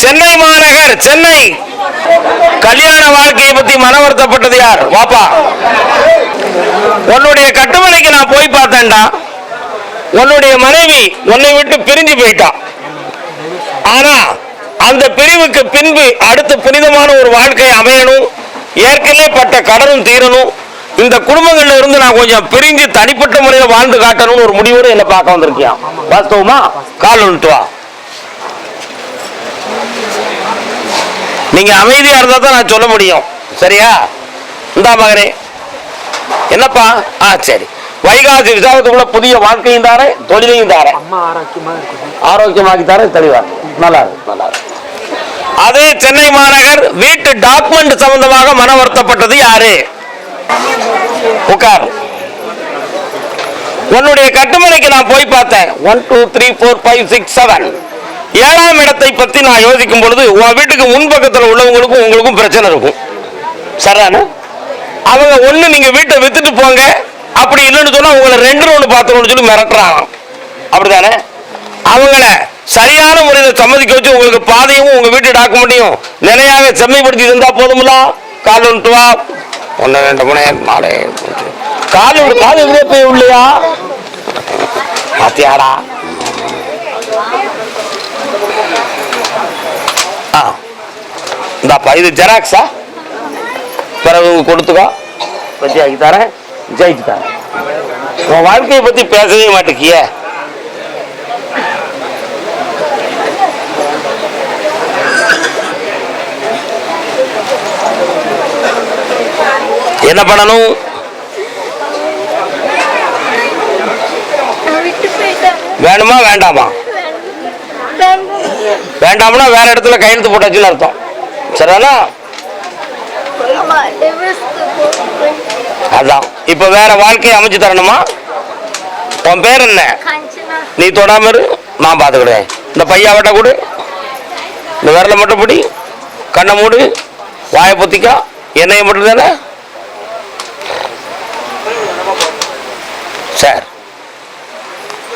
சென்னை மாநகர் சென்னை. கல்யாண வாழ்க்கையை பத்தி மன வருத்தப்பட்டது யார்? வாப்பா. உன்னுடைய கட்டுமனைக்கு நான் போய் பார்த்தேன்டா. உன்னுடைய மனைவி உன்னை விட்டு பிரிஞ்சு போயிட்டா. ஆனா அந்த பிரிவுக்கு பின்பு அடுத்து புனிதமான ஒரு வாழ்க்கை அமையணும். ஏற்கனவே பட்ட கடனும் தீரணும். இந்த குடும்பங்கள்ல இருந்து நான் கொஞ்சம் பிரிஞ்சு தனிப்பட்ட முறையில் வாழ்ந்து காட்டணும்னு ஒரு முடிவோடு என்ன பார்க்க வந்திருக்கியா? வாஸ்தவமா கால் வந்துட்டு வா. நீங்க அமைதியா இருந்தா தான் நான் சொல்ல முடியும். சரியா? இந்தா மகனே. என்னப்பா? ஆ சரி. வைகாசி விசாகத்துக்குள்ள புதிய வாழ்க்கையும் தாரேன் தொழிலையும் இருக்குது ஆரோக்கியமாக்கி தரேன் தெளிவா. நல்லா இருக்கு நல்லா இருக்கு அதே சென்னை மாநகர் வீட்டு டாக்குமெண்ட் சம்பந்தமாக மன வருத்தப்பட்டது யாரு? உட்கார். உன்னுடைய கட்டுமனைக்கு நான் போய் பார்த்தேன். One two three four five six seven ஏழாம் இடத்தை பத்தி நான் யோசிக்கும் பொழுது உன் வீட்டுக்கு முன்பக்கத்தில் உள்ளவங்களுக்கும் உங்களுக்கும் பிரச்சனை இருக்கும். சரிதானே? அவங்க ஒண்ணு நீங்க வீட்டை வித்துட்டு போங்க. அப்படி இல்லைன்னு சொன்னா உங்களை ரெண்டு ஒன்று பார்த்துக்கணும்னு சொல்லி மிரட்டுறாங்க அப்படிதானே? அவங்கள சரியான முறையில் சம்மதிக்க வச்சு உங்களுக்கு பாதையும் உங்க வீட்டு டாக்குமெண்ட்டையும் நிலையாக செம்மைப்படுத்தி இருந்தா போதும்ல? கால் ஒன்று வா. ஒன்று ரெண்டு மூணு நாலு அஞ்சு. கால் கால் போய் உள்ளையா? மாத்தியாடா. ஆ. இந்தாப்பா இது ஜெராக்ஸா? பிறகு கொடுத்துக்கோ. ஆக்கி தரேன். ஜெயிச்சு தரேன். உன் வாழ்க்கையை பத்தி பேசவே மாட்டேங்கிய என்ன பண்ணணும்? வேணுமா வேண்டாமா? வேண்டாம்னா வேற இடத்துல கையெழுத்து போட்டாச்சுன்னு அர்த்தம். சரிதானா? அதான். இப்ப வேற வாழ்க்கையை அமைச்சு தரணுமா? உன் பேர் என்ன? நீ தொடாம இரு. நான் பார்த்துக்கிடுவேன் இந்த பையாவட்ட கொடு. இந்த விரலை மட்டும் பிடி. கண்ணை மூடு. வாயை பொத்திக்கா. எண்ணெயை மட்டும் தானே? சார்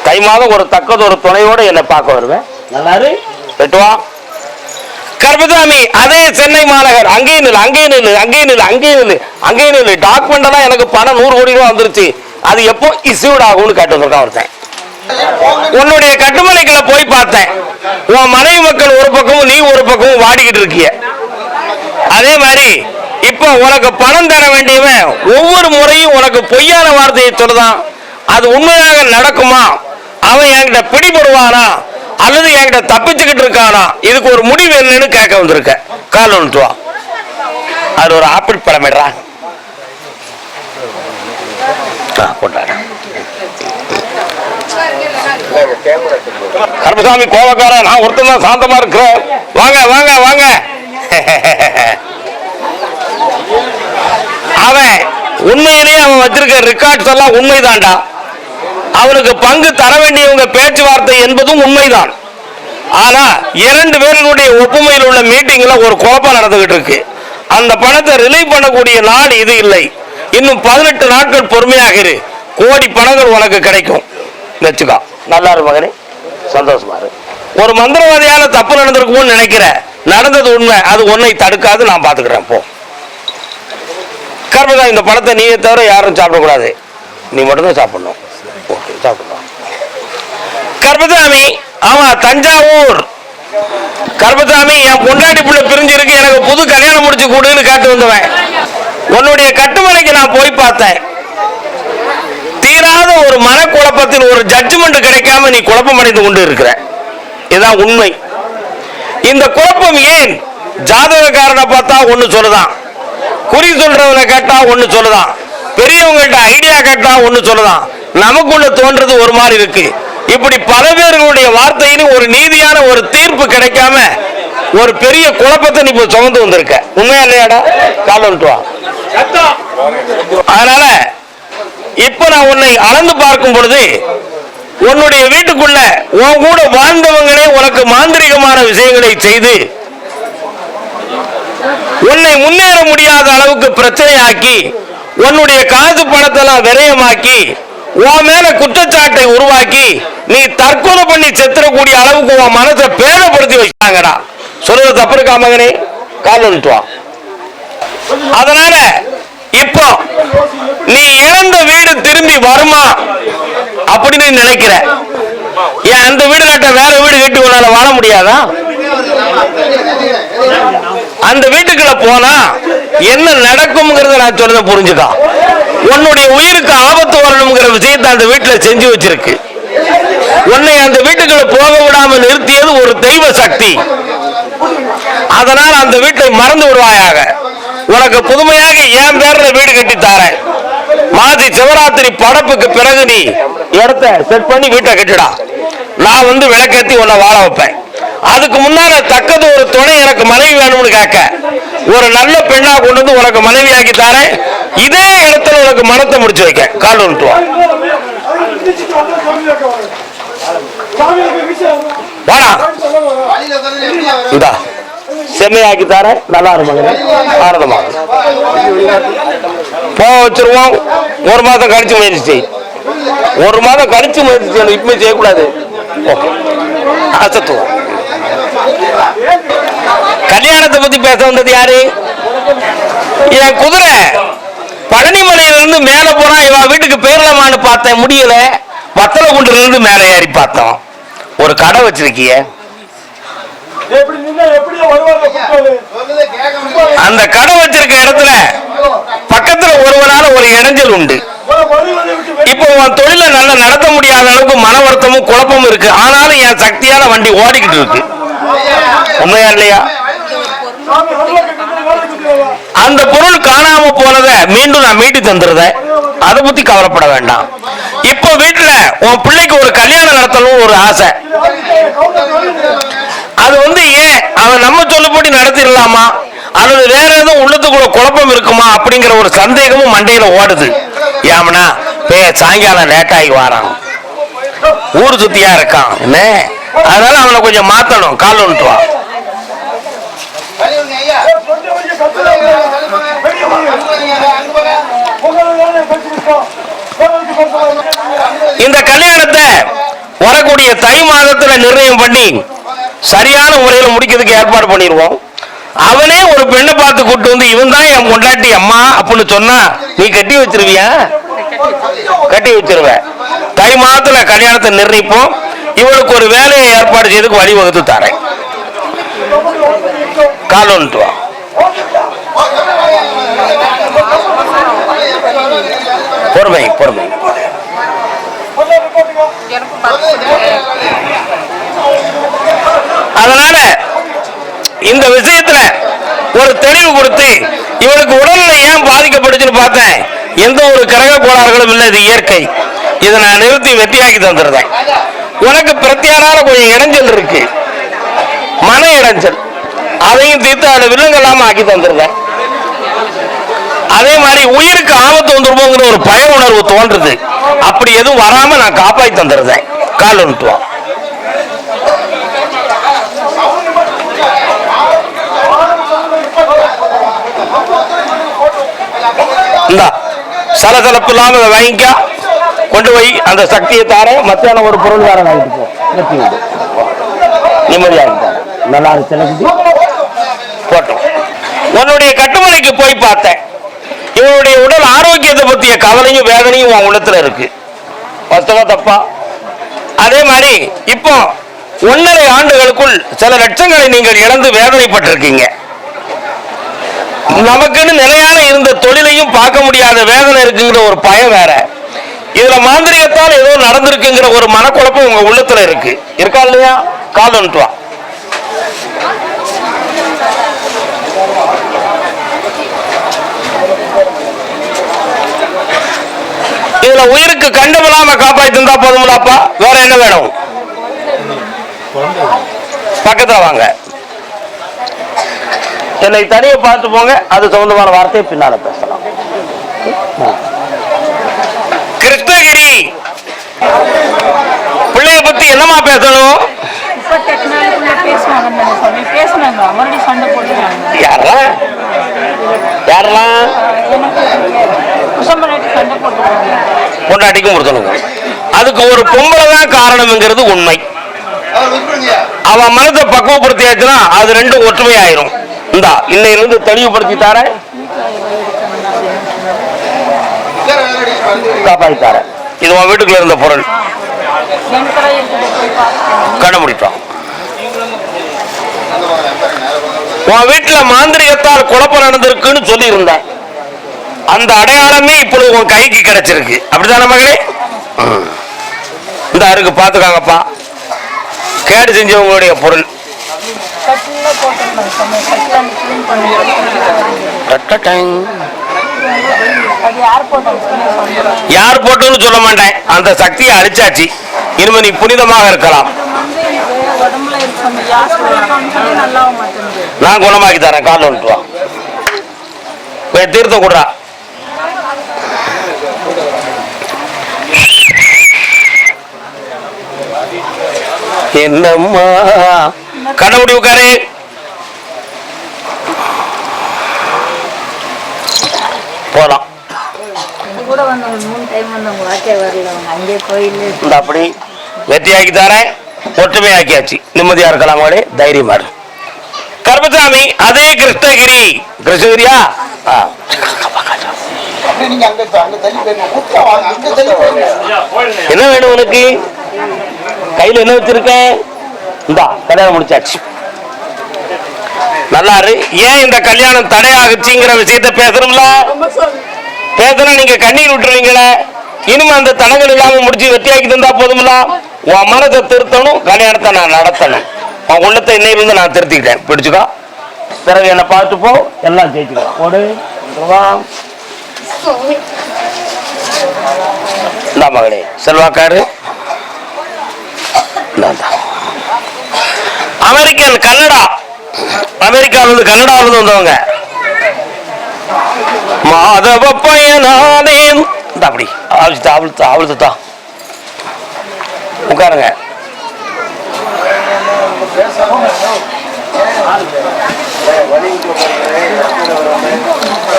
தை மாதம் ஒரு தக்கது ஒரு துணையோட என்னை பார்க்க வருவேன். நல்லாரு? வெட்டுவா கர்பதாமி அதே சென்னை மாநகர். அங்கேயும் நில்லு அங்கேயும் நில்லு அங்கேயும் நில்லு அங்கேயும் நில்லு அங்கேயும் நில்லு. டாக்குமெண்ட் எல்லாம் எனக்கு பணம் நூறு கோடி ரூபா வந்துருச்சு. அது எப்போ இஸ்யூட் ஆகும்னு கேட்டு வந்திருக்கான் ஒருத்தன். உன்னுடைய கட்டுமனைக்குள்ள போய் பார்த்தேன். உன் மனைவி மக்கள் ஒரு பக்கமும் நீ ஒரு பக்கமும் வாடிக்கிட்டு இருக்கிய. அதே மாதிரி இப்போ உனக்கு பணம் தர வேண்டியவன் ஒவ்வொரு முறையும் உனக்கு பொய்யான வார்த்தையை சொல்லுதான் அது உண்மையாக நடக்குமா? அவன் என்கிட்ட பிடிபடுவானா? அல்லது என்கிட்ட தப்பிச்சுக்கிட்டு இருக்கானா? இதுக்கு ஒரு முடிவு என்னன்னு கேட்க வந்திருக்க. கால் ஒன்று அது ஒரு ஆப்பிள் பழமிடுறா கொண்டாட. கருப்பசாமி நான் ஒருத்தன் தான் சாந்தமா இருக்கிறேன். வாங்க வாங்க வாங்க. அவன் உண்மையிலேயே அவன் வச்சிருக்க ரெக்கார்ட்ஸ் எல்லாம் உண்மைதான்டா. அவனுக்கு பங்கு தர வேண்டியவங்க பேச்சுவார்த்தை என்பதும் உண்மைதான். ஆனா இரண்டு பேர்களுடைய ஒப்புமையில் உள்ள மீட்டிங்ல ஒரு குழப்பம் நடந்துகிட்டு இருக்கு. அந்த பணத்தை ரிலீவ் பண்ணக்கூடிய நாள் இது இல்லை. இன்னும் பதினெட்டு நாட்கள் பொறுமையாக இரு. கோடி பணங்கள் உனக்கு கிடைக்கும். வச்சுக்கோ நல்லா இரு மகனே. சந்தோஷமா இரு. ஒரு மந்திரவாதியால தப்பு நடந்திருக்கும்னு நினைக்கிற. நடந்தது உண்மை. அது உன்னை தடுக்காது நான் பாத்துக்கிறேன். போ. கர்மதா இந்த பணத்தை நீயே தவிர யாரும் சாப்பிடக்கூடாது. நீ மட்டும்தான் சாப்பிடணும். கர்பதாமி சாப்பிடலாம் ஆமா தஞ்சாவூர். கர்பதாமி என் பொண்டாட்டி புள்ள பிரிஞ்சிருக்கு எனக்கு புது கல்யாணம் முடிச்சு கூடுன்னு காட்டு வந்தவன். உன்னுடைய கட்டுமனைக்கு நான் போய் பார்த்தேன். தீராத ஒரு மனக்குழப்பத்தில் ஒரு ஜட்ஜ்மெண்ட் கிடைக்காம நீ குழப்பம் அடைந்து கொண்டு இருக்கிற. இதுதான் உண்மை. இந்த குழப்பம் ஏன்? ஜாதகக்காரனை பார்த்தா ஒண்ணு சொல்லுதான். குறி சொல்றவனை கேட்டா ஒண்ணு சொல்லுதான். பெரியவங்கள்ட்ட ஐடியா கேட்டா ஒண்ணு சொல்லுதான். நமக்குள்ள தோன்றது ஒரு மாதிரி இருக்கு. இப்படி பல பேர்களுடைய வார்த்தையிலும் ஒரு நீதியான ஒரு தீர்ப்பு கிடைக்காம ஒரு பெரிய குழப்பத்தை நீ இப்ப சுமந்து வந்திருக்க. உண்மையா இல்லையாடா? கால் வந்துட்டு அதனால இப்ப நான் உன்னை அளந்து பார்க்கும் பொழுது உன்னுடைய வீட்டுக்குள்ள உன் கூட வாழ்ந்தவங்களே உனக்கு மாந்திரிகமான விஷயங்களை செய்து உன்னை முன்னேற முடியாத அளவுக்கு பிரச்சனையாக்கி உன்னுடைய காசு பணத்தெல்லாம் விரயமாக்கி உன் மேல குற்றச்சாட்டை உருவாக்கி நீ தற்கொலை பண்ணி செத்துறக்கூடிய அளவுக்கு உன் மனசை பேதப்படுத்தி வச்சாங்கடா சொல்றது தப்பு இருக்கா மகனே? கால் அதனால இப்போ நீ இழந்த வீடு திரும்பி வருமா அப்படின்னு நினைக்கிற. ஏன் அந்த வீடு கட்ட வேற வீடு கட்டி உன்னால வாழ முடியாதா? அந்த வீட்டுக்குள்ள போனா என்ன நடக்கும்ங்கிறத நான் சொல்றத புரிஞ்சுக்கா. உன்னுடைய உயிருக்கு ஆபத்து வரணுங்கிற விஷயத்தை அந்த வீட்டில் செஞ்சு வச்சிருக்கு. உன்னை அந்த வீட்டுக்குள்ள போக விடாம நிறுத்தியது ஒரு தெய்வ சக்தி. அதனால் அந்த வீட்டை மறந்து விடுவாயாக. உனக்கு புதுமையாக என் பேர்ல வீடு கட்டி தாரேன். மாதி சிவராத்திரி படப்புக்கு பிறகு நீ இடத்த செட் பண்ணி வீட்டை கட்டிடா. நான் வந்து விளக்கேத்தி உன்னை வாழ வைப்பேன். அதுக்கு முன்னால தக்கது ஒரு துணை எனக்கு மனைவி வேணும்னு கேட்க. ஒரு நல்ல பெண்ணா கொண்டு வந்து உனக்கு மனைவியாக்கி தாரேன். இதே இடத்துல உனக்கு மனத்தை முடிச்சு வைக்க. கால் வந்துட்டு வாடா. இதா செம்மையாக்கி தரேன் நல்லா இருப்பாங்க ஆரதமா போக வச்சிருவோம். ஒரு மாதம் கழிச்சு முயற்சி செய். ஒரு மாதம் கழிச்சு முயற்சி செய்யணும் இப்பவே செய்யக்கூடாது. அசத்துவம் அசத்துவோம் கல்யாணத்தை பத்தி பேச வந்தது யாரு? என் குதிரை. பழனிமலையில இருந்து மேல போனா இவன் வீட்டுக்கு பேரலமான்னு பார்த்தேன் முடியல. வத்தல குண்டுல இருந்து மேல ஏறி பார்த்தோம். ஒரு கடை வச்சிருக்கிய. அந்த கடை வச்சிருக்க இடத்துல பக்கத்துல ஒருவனால ஒரு இடைஞ்சல் உண்டு. இப்போ உன் தொழிலை நல்லா நடத்த முடியாத அளவுக்கு மன வருத்தமும் குழப்பமும் இருக்கு. ஆனாலும் என் சக்தியால வண்டி ஓடிக்கிட்டு இருக்கு. உண்மையா இல்லையா? அந்த பொருள் காணாம போனத மீண்டும் நான் மீட்டு தந்துடுறேன் அதை பத்தி கவலைப்பட வேண்டாம். இப்போ வீட்டுல உன் பிள்ளைக்கு ஒரு கல்யாணம் நடத்தணும் ஒரு ஆசை. அது வந்து ஏன்? அவன் நம்ம சொல்லுபடி நடத்திடலாமா? அல்லது வேற எதுவும் உள்ளத்துக்குள்ள குழப்பம் இருக்குமா? அப்படிங்கிற ஒரு சந்தேகமும் மண்டையில ஓடுது. ஏமனா பே சாயங்காலம் லேட்டாகி வாரான். ஊர் சுத்தியா இருக்கான். என்ன? அதனால அவனை கொஞ்சம் மாத்தணும். கால் வந்துட்டு வா கொஞ்சம் வெளியே கத்துறாங்க. வெளியே வாங்க. உங்களை தானே பேசிக்கிட்டோம். கோவிலுக்கு போறோம். இந்த கல்யாணத்தை வரக்கூடிய தை மாதத்துல நிர்ணயம் பண்ணி சரியான முறையில் முடிக்கிறதுக்கு ஏற்பாடு பண்ணிடுவோம் அவனே ஒரு பெண்ணை பார்த்து கூட்டு வந்து இவன் தான் என் கொண்டாட்டி அம்மா அப்படின்னு சொன்னா நீ கட்டி வச்சிருவியா? கட்டி வச்சிருவ. தை மாதத்துல கல்யாணத்தை நிர்ணயிப்போம். இவளுக்கு ஒரு வேலையை ஏற்பாடு செய்துக்கு வழிவகுத்து தரேன். கால் வந்துட்டு பொறுமை பொறுமை. அதனால இந்த விஷயத்துல ஒரு தெளிவு கொடுத்து இவனுக்கு உடல்நிலை ஏன் பாதிக்கப்படுச்சுன்னு பார்த்தேன். எந்த ஒரு கிரக கோளாறுகளும் இல்லை இது இயற்கை. இதை நான் நிறுத்தி வெற்றியாக்கி தந்துருந்தேன் உனக்கு பிரத்தியாரால கொஞ்சம் இடைஞ்சல் இருக்கு. மன இடைஞ்சல். அதையும் தீர்த்து அதை வில்லங்களாம ஆக்கி தந்துருந்தேன் அதே மாதிரி உயிருக்கு ஆபத்து வந்துருமோங்கிற ஒரு பய உணர்வு தோன்றுது. அப்படி எதுவும் வராம நான் காப்பாத்தி தந்துடுறேன். கால் வந்துட்டுவான் இந்தா சலசலப்பு இல்லாம வாங்கிக்க. கொண்டு போய் அந்த சக்தியை தார மத்தியானம் ஒரு பொருள் வேற வாங்கிட்டு போ. நிம்மதியாக நல்லா இருக்கு போட்டோம். உன்னுடைய கட்டுமனைக்கு போய் பார்த்தேன். இவனுடைய உடல் ஆரோக்கியத்தை பற்றிய கவலையும் வேதனையும் உன் உள்ளத்தில் இருக்கு. மொத்தமாக தப்பா? அதே மாதிரி இப்போ ஒன்றரை ஆண்டுகளுக்குள் சில லட்சங்களை நீங்கள் இழந்து வேதனைப்பட்டிருக்கீங்க. நமக்குன்னு நிலையான இருந்த தொழிலையும் பார்க்க முடியாத வேதனை இருக்குங்கிற ஒரு பயம் வேற. இதுல மாந்திரிகத்தால் ஏதோ நடந்திருக்குங்கிற ஒரு மனக்குழப்பம் உங்க உள்ளத்துல இருக்கு. இருக்கா இல்லையா? கால் வந்துட்டு இதுல உயிருக்கு கண்டமில்லாம காப்பாத்தி தந்தா போதும்லாப்பா வேற என்ன வேணும்? பக்கத்துல வாங்க. என்னை தனியை பார்த்து போங்க. அது சம்பந்தமான வார்த்தையை பின்னால பேசலாம். கிருஷ்ணகிரி. பிள்ளைய பத்தி என்னமா பேசணும்? இப்போ டெக்னாலஜியில் யாரெல்லாம்? யாரெல்லாம் பொண்டாட்டிக்கும் கொடுத்தனுங்க. அதுக்கு ஒரு பொம்பளை தான் காரணம்ங்கிறது உண்மை. அவன் மனதை பக்குவப்படுத்தியாச்சுன்னா அது ரெண்டும் ஒற்றுமை ஆயிரும் இந்தா இன்னையிலிருந்து தெளிவுபடுத்தி தரேன். காப்பாற்றி தரேன். இது உன் வீட்டுக்குள்ள இருந்த பொருள். என் உன் வீட்டுல மாந்திரிகத்தால் குழப்பம் நடந்திருக்குன்னு சொல்லி இருந்தேன் அந்த அடையாளமே இப்பொழுது உன் கைக்கு கிடைச்சிருக்கு. அப்படிதானே மகளே. இந்த அருக்கு பாத்துக்காங்கப்பா கேடு செஞ்சவங்களுடைய பொருள். யார் போட்டோன்னு சொல்ல மாட்டேன். அந்த சக்தியை அழிச்சாச்சு. இனிமே நீ புனிதமாக இருக்கலாம். நான் குணமாக்கி தரேன். கால் வந்துட்டு வா. தீர்த்தம் கொடுறா என்னம்மா கண்டுபிடி உட்காரு போலாம் இது கூட வந்து ஒரு மூணு டைம் வந்து உங்க வாழ்க்கை வரல அவங்க அங்கே கோயில் இந்த அப்படி வெற்றியாக்கி தரேன். ஒற்றுமையாக்கியாச்சு. நிம்மதியா இருக்கலாம் கூட தைரியமா இரு. கருப்பசாமி அதே கிருஷ்ணகிரி. கிருஷ்ணகிரியா? என்ன வேணும் உனக்கு? கையில என்ன வச்சிருக்க? இந்தா கல்யாணம் முடிச்சாச்சு. நல்லா இரு ஏன் இந்த கல்யாணம் தடையாகுச்சுங்கிற விஷயத்த பேசணும்ல? பேசினா நீங்க கண்ணீர் விட்டுருவீங்களே. இனிமே அந்த தடங்கள் இல்லாம முடிச்சு வெட்டியாக்கி தந்தா போதும்ல? உன் மனதை திருத்தணும் கல்யாணத்தை நான் நடத்தணும். உன் உள்ளத்தை இன்னையிலிருந்து நான் திருத்திக்கிட்டேன். பிடிச்சுக்கோ. பிறகு என்ன பார்த்து போ எல்லாம் ஜெயிச்சுக்கலாம். ஓடு. மகளே செல்வாக்காரு. அமெரிக்கன் கன்னடா. அமெரிக்காவிலிருந்து கனடாவிலிருந்து வந்தவங்க. மாதவ பயனானே அப்படி. அவிழ்த்து அவிழ்த்து தான் உட்காருங்க.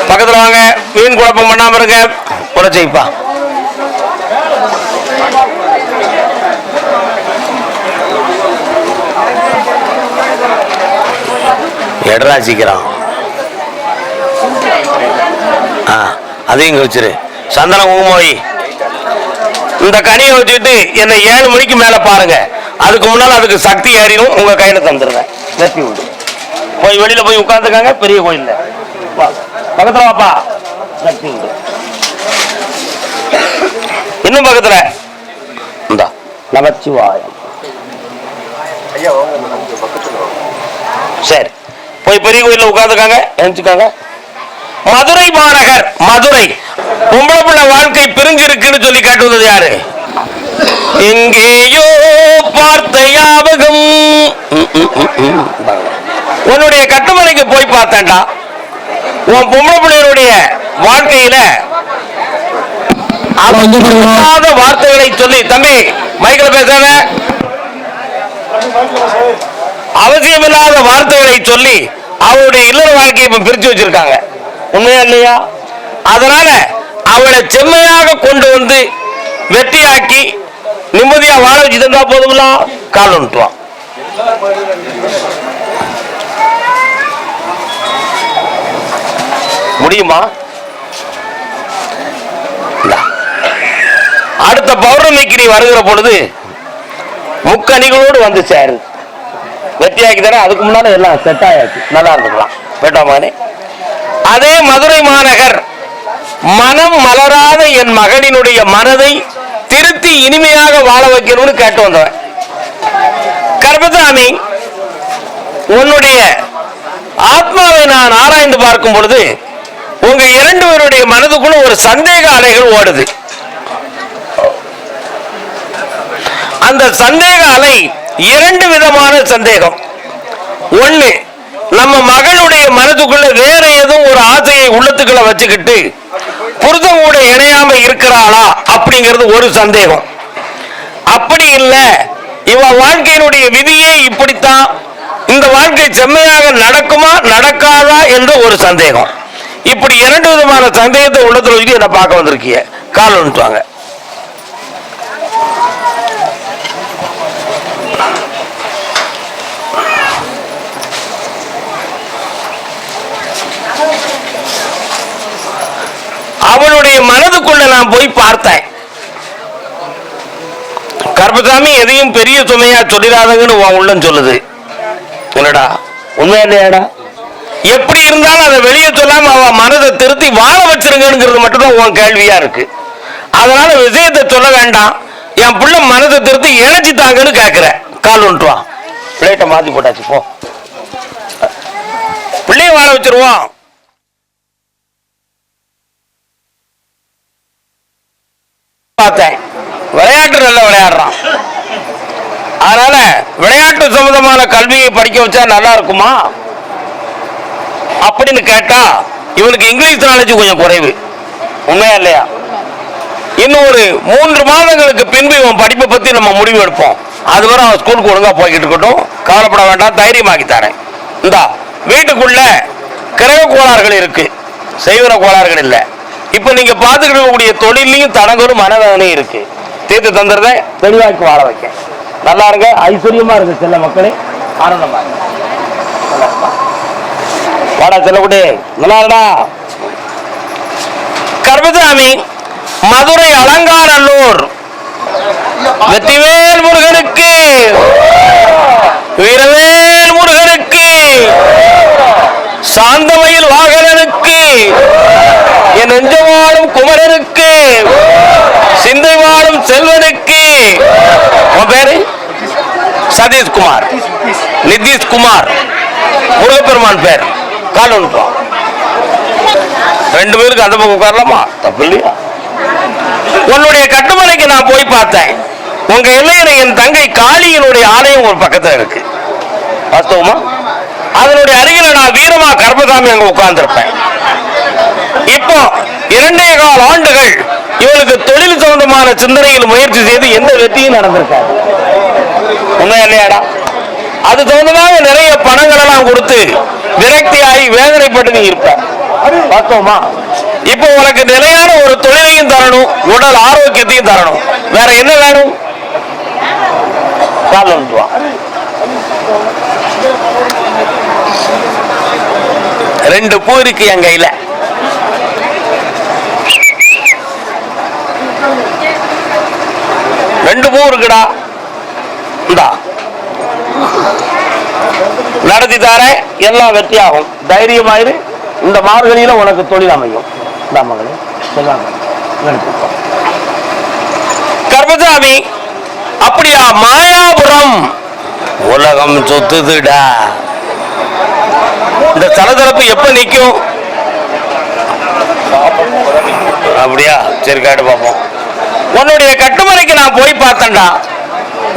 பக்கத்துல வாங்க. மீன் குழப்பம் பண்ணாம இருங்க. குறைச்சிப்பா எடரா சீக்கிரம் ஆ அதையும் இங்க வச்சிரு. சந்தனம் குங்குமோய் இந்த கனியை வச்சுட்டு என்னை ஏழு மணிக்கு மேல பாருங்க. அதுக்கு முன்னால அதுக்கு சக்தி ஏறிடும் உங்க கையில தந்துடுறேன். வெற்றி உண்டு போய் வெளியில போய் உட்காந்துக்காங்க பெரிய கோயில்ல. பக்கத்துல வாப்பா. சக்தி உண்டு இன்னும் பக்கத்துல. இந்தா நமச்சிவாயம். சரி. போய் பெரிய கோயிலில் உட்காந்துக்காங்க எழுந்துக்காங்க மதுரை மாநகர் மதுரை. பொம்பளை பிள்ளை வாழ்க்கை பிரிஞ்சிருக்குன்னு சொல்லி காட்டுவது யாரு? எங்கேயோ பார்த்த ஞாபகம் உன்னுடைய கட்டுமனைக்கு போய் பார்த்தேன்டா. உன் பொம்பளை பிள்ளையருடைய வாழ்க்கையில அவசியமில்லாத வார்த்தைகளை சொல்லி தம்பி மைக்கில் பேசாத. அவசியமில்லாத வார்த்தைகளை சொல்லி அவளுடைய இல்லற வாழ்க்கையை இப்ப பிரிச்சு வச்சிருக்காங்க. உண்மையா இல்லையா? அதனால அவளை செம்மையாக கொண்டு வந்து வெற்றியாக்கி நிம்மதியா வாழ வச்சு தந்தா போதுங்களா? கால் முடியுமா? அடுத்த பௌர்ணமிக்கு நீ வருகிற பொழுது முக்கணிகளோடு வந்து சேரு. வெற்றியாக்கி தரேன் அதுக்கு முன்னால எல்லாம் செட் ஆயாச்சு. நல்லா இருந்துக்கலாம். வேண்டாம் மகனே. அதே மதுரை மாநகர் மனம் மலராத என் மகனினுடைய மனதை திருத்தி இனிமையாக வாழ வைக்கணும்னு கேட்டு வந்தவன். கர்பசாமி உன்னுடைய ஆத்மாவை நான் ஆராய்ந்து பார்க்கும் பொழுது உங்க இரண்டு பேருடைய மனதுக்குள்ள ஒரு சந்தேக அலைகள் ஓடுது. அந்த சந்தேக அலை இரண்டு விதமான சந்தேகம். ஒண்ணு நம்ம மகளுடைய மனதுக்குள்ள வேற எதுவும் ஒரு ஆசையை உள்ளத்துக்குள்ள வச்சுக்கிட்டு புருஷன் கூட இணையாம இருக்கிறாளா அப்படிங்கிறது ஒரு சந்தேகம். அப்படி இல்லை இவ வாழ்க்கையினுடைய விதியே இப்படித்தான். இந்த வாழ்க்கை செம்மையாக நடக்குமா நடக்காதா என்று ஒரு சந்தேகம். இப்படி இரண்டு விதமான சந்தேகத்தை உள்ளத்துல வச்சுட்டு என்ன பார்க்க வந்திருக்கீங்க. கால் வந்துட்டுவாங்க அவனுடைய மனதுக்குள்ள நான் போய் பார்த்தேன். கருப்பசாமி எதையும் பெரிய சுமையா சொல்லிடாதங்கன்னு உன் உள்ளம் சொல்லுது. என்னடா? உண்மையா இல்லையாடா? எப்படி இருந்தாலும் அதை வெளியே சொல்லாம அவன் மனதை திருத்தி வாழ வச்சிருங்கிறது மட்டும்தான் உன் கேள்வியா இருக்கு. அதனால விஷயத்தை சொல்ல வேண்டாம். என் புள்ள மனதை திருத்தி இணைச்சிட்டாங்கன்னு கேட்கிற கால் ஒன்றுவான் பிளேட்டை மாத்தி போட்டாச்சு போ. பிள்ளைய வாழ வச்சிருவோம். பார்த்தேன். விளையாட்டு நல்லா விளையாடுறான். அதனால விளையாட்டு சம்பந்தமான கல்வியை படிக்க வச்சா நல்லா இருக்குமா? அப்படின்னு கேட்டா இவனுக்கு இங்கிலீஷ் நாலேஜ் கொஞ்சம் குறைவு. உண்மையா இல்லையா? இன்னும் ஒரு மூன்று மாதங்களுக்கு பின்பு இவன் படிப்பை பத்தி நம்ம முடிவு எடுப்போம். அதுவரை அவன் ஸ்கூலுக்கு ஒழுங்கா போய்கிட்டு இருக்கட்டும். கவலைப்பட வேண்டாம் தைரியமாக்கி தரேன். இந்தா வீட்டுக்குள்ள கிரக கோளாறுகள் இருக்கு. செய்வன கோளாறுகள் இல்லை. இப்ப நீங்க பார்த்துக்கிட்டு தொழிலையும் தொழிலையும் ஒரு மனவேதனையும் இருக்கு. தீர்த்து தந்துடுறேன். தெளிவாக்கி வாழ வைக்க நல்லா இருங்க. ஐஸ்வர்யமா இருக்கு செல்ல மக்களே. ஆனந்தமா வாடா செல்லக்குடி நல்லா இருடா. கர்மசாமி மதுரை அலங்காநல்லூர். வெற்றிவேல் முருகனுக்கு. வீரவேல் முருகனுக்கு. சாந்தமயில் வாகனனுக்கு. என் நெஞ்சவாடும் குமரனுக்கு சிந்தை வாடும் செல்வனுக்கு. உன் பேரு? சதீஷ்குமார். நிதிஷ்குமார். முருகப்பெருமான் பேர். கால் ஒன்று ரெண்டு பேருக்கு அந்த பக்கம் உட்காரலாமா? தப்பு இல்லையா? உன்னுடைய கட்டுமனைக்கு நான் போய் பார்த்தேன். உங்க எல்லையில என் தங்கை காளியினுடைய ஆலயம் ஒரு பக்கத்துல இருக்கு. வாஸ்தவமா? அதனுடைய அருகில நான் வீரமா கர்ப்பசாமி அங்க உட்கார்ந்துருப்பேன். இப்போ இரண்டே கால் ஆண்டுகள் இவளுக்கு தொழில் சம்பந்தமான சிந்தனையில் முயற்சி செய்து எந்த வெற்றியும் நடந்திருக்காரு உண்மை இல்லையாடா? அது சம்பந்தமாக நிறைய பணங்கள் எல்லாம் கொடுத்து விரக்தியாகி வேதனைப்பட்டு நீ இருப்ப. பார்த்தோமா இப்போ உனக்கு நிலையான ஒரு தொழிலையும் தரணும் உடல் ஆரோக்கியத்தையும் தரணும். வேற என்ன வேணும்? ரெண்டு பூ இருக்கு என் கையில. ரெண்டு பூ இருக்குடா. இந்தா. நடத்தி தார எல்லாம் வெற்றியாகும். தைரியமாயிரு இந்த மார்கழியில உனக்கு தொழில் அமையும். இந்த மகளே கர்மசாமி அப்படியா? மாயாபுரம். உலகம் சொத்துதுடா. இந்த தலதரப்பு எப்ப நிக்கும்? அப்படியா? சரி கேட்டு பார்ப்போம் உன்னுடைய கட்டுமனைக்கு நான் போய் பார்த்தேன்டா.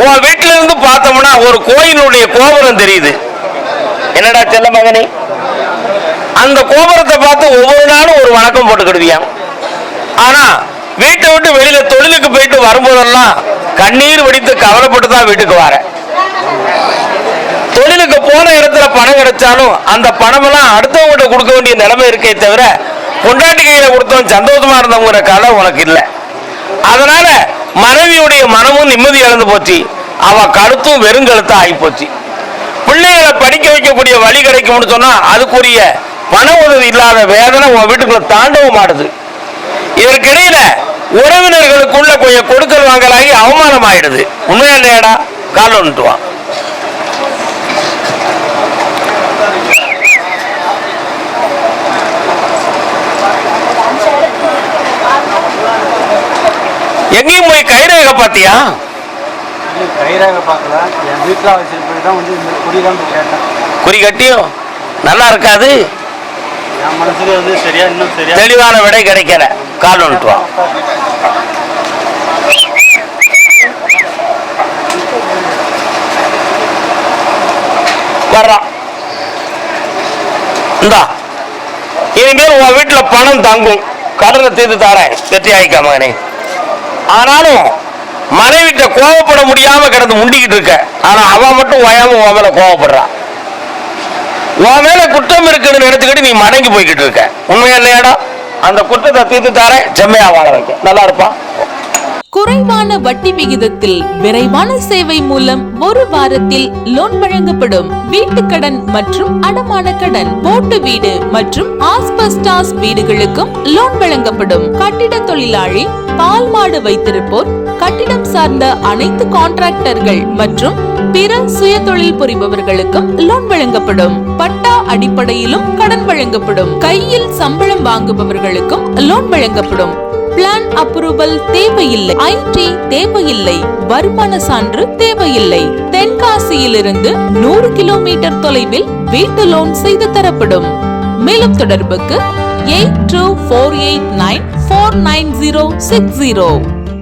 உன் வீட்டில இருந்து பார்த்தோம்னா ஒரு கோயிலுடைய கோபுரம் தெரியுது. என்னடா செல்ல மகனே? அந்த கோபுரத்தை பார்த்து ஒவ்வொரு நாளும் ஒரு வணக்கம் போட்டுக்கிடுவியான் ஆனா வீட்டை விட்டு வெளியில தொழிலுக்கு போயிட்டு வரும்போதெல்லாம் கண்ணீர் வடித்து கவலைப்பட்டு தான் வீட்டுக்கு வர தொழிலுக்கு போன இடத்துல பணம் கிடைச்சாலும் அந்த பணமெல்லாம் அடுத்தவங்ககிட்ட கொடுக்க வேண்டிய நிலைமை இருக்கே தவிர பொண்டாட்டி கையில கொடுத்தவன் சந்தோஷமா இருந்தவங்கிற கதை உனக்கு இல்லை. அதனால மனைவியுடைய மனமும் நிம்மதி இழந்து போச்சு. அவ கழுத்தும் வெறுங்கழுத்தா ஆகி போச்சு. பிள்ளைகளை படிக்க வைக்கக்கூடிய வழி கிடைக்கும்னு சொன்னா அதுக்குரிய பண உதவி இல்லாத வேதனை உன் வீட்டுக்குள்ள தாண்டவும் மாடுது இதற்கிடையில உறவினர்களுக்குள்ள கொஞ்சம் கொடுக்கல் வாங்கலாகி அவமானம் ஆயிடுது உண்மையான இடம் கால் ஒன்றுவான் எங்கேயும் போய் கைரேகை பாத்தியா கைராக பார்க்கல. என் வீட்டில் வச்சிருப்பது தான் வந்து இந்த குடி தான் போய் கேட்டேன். குறி கட்டியும் நல்லா இருக்காது? என் மனசுல வந்து சரியா இன்னும் சரியா தெளிவான விடை கிடைக்கல. கால் ஒன்றுட்டு வா. வர்றான் இந்தா. இனிமேல் உன் வீட்டுல பணம் தங்கும். கடனை தீர்த்து தாரேன். வெற்றி ஆயிக்கா மகனே ஆனாலும் மனைவிட்ட கோவப்பட முடியாம கிடந்து முண்டிக்கிட்டு இருக்க. ஆனா அவன் மட்டும் ஓயாம உன் மேல கோவப்படுறான் உன் மேல குற்றம் இருக்குன்னு நினைச்சுக்கிட்டு நீ மடங்கி போய்கிட்டு இருக்க. உண்மையா இல்லையாடா? அந்த குற்றத்தை தீர்த்து தாரேன் செம்மையா வாழ வைக்க. நல்லா இருப்பான் குறைவான வட்டி விகிதத்தில் விரைவான சேவை மூலம் ஒரு வாரத்தில் லோன் வழங்கப்படும். வீட்டு கடன் மற்றும் அடமான கடன் போட்டு வீடு மற்றும் ஆஸ்பஸ்டாஸ் வீடுகளுக்கும் லோன் வழங்கப்படும். கட்டிட தொழிலாளி பால் மாடு வைத்திருப்போர் கட்டிடம் சார்ந்த அனைத்து கான்ட்ராக்டர்கள் மற்றும் பிற சுய தொழில் புரிபவர்களுக்கும் லோன் வழங்கப்படும். பட்டா அடிப்படையிலும் கடன் வழங்கப்படும். கையில் சம்பளம் வாங்குபவர்களுக்கும் லோன் வழங்கப்படும். பிளான் அப்ரூவல் தேவையில்லை. ஐடி தேவையில்லை. வருமான சான்று தேவையில்லை. தென்காசியிலிருந்து நூறு கிலோமீட்டர் தொலைவில் வீட்டு லோன் செய்து தரப்படும். மேலும் தொடர்புக்கு eight two four eight nine four nine zero six zero